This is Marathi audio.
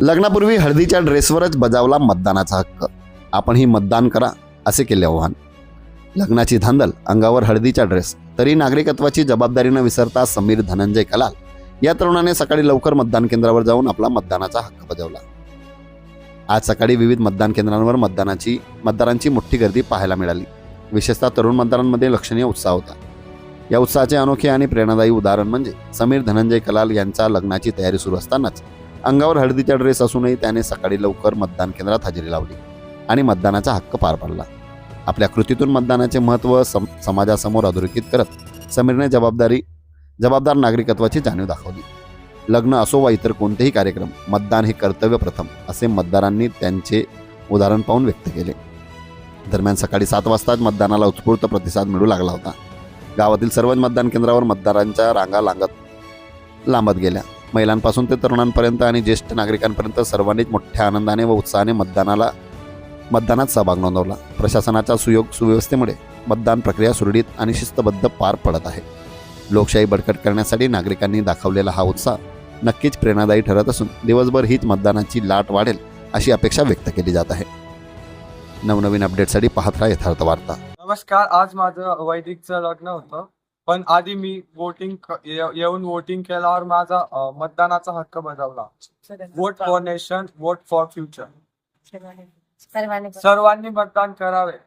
लग्नापूर्वी हळदीच्या ड्रेसवरच बजावला मतदानाचा हक्क. आपणही मतदान करा असे केले आव्हान. लग्नाची धांदल अंगावर हळदीचा ड्रेस तरी नागरिकत्वाची जबाबदारी न विसरता समीर धनंजय कलाल. या तरुणाने सकाळी लवकर मतदान केंद्रावर जाऊन आपला मतदानाचा हक्क बजावला. आज सकाळी विविध मतदान केंद्रांवर मतदानाची मतदारांची मोठी गर्दी पाहायला मिळाली. विशेषतः तरुण मतदारांमध्ये लक्षणीय उत्साह होता. या उत्साहाचे अनोखे आणि प्रेरणादायी उदाहरण म्हणजे समीर धनंजय कलाल यांच्या लग्नाची तयारी सुरू असतानाच अंगावर हळदीचा ड्रेस असूनही त्याने सकाळी लवकर मतदान केंद्रात हजेरी लावली आणि मतदानाचा हक्क पार पाडला. आपल्या कृतीतून मतदानाचे महत्त्व सम समाजासमोर अधोरेखित करत समीरने जबाबदारी जबाबदार नागरिकत्वाची जाणीव दाखवली. लग्न असो वा इतर कोणतेही कार्यक्रम मतदान हे कर्तव्य प्रथम असे मतदारांनी त्यांचे उदाहरण पाहून व्यक्त केले. दरम्यान सकाळी सात वाजताच मतदानाला उत्स्फूर्त प्रतिसाद मिळू लागला होता. गावातील सर्वच मतदान केंद्रावर मतदारांच्या रांगा लांगत लांबत गेल्या. महिलांपासून ते तरुणांपर्यंत आणि ज्येष्ठ नागरिकांपर्यंत सर्वांनीच मोठ्या आनंदाने व उत्साहाने मतदानाला मतदानात सहभाग नोंदवला. प्रशासनाच्या सुयोग सुव्यवस्थेमुळे मतदान प्रक्रिया सुरळीत आणि शिस्तबद्ध पार पडत आहे. लोकशाही बळकट करण्यासाठी नागरिकांनी दाखवलेला हा उत्साह नक्कीच प्रेरणादायी ठरत असून दिवसभर हीच मतदानाची लाट वाढेल अशी अपेक्षा व्यक्त केली जात आहे. नवनवीन अपडेटसाठी पाहत राहा यथार्थ वार्ता. नमस्कार. आज माझं वैदिकचं लग्न होतं. पण आधी मी वोटिंग येऊन वोटिंग केल्यावर माझा मतदानाचा हक्क बजावला. Vote for nation vote for future सर्वांनी मतदान करावे.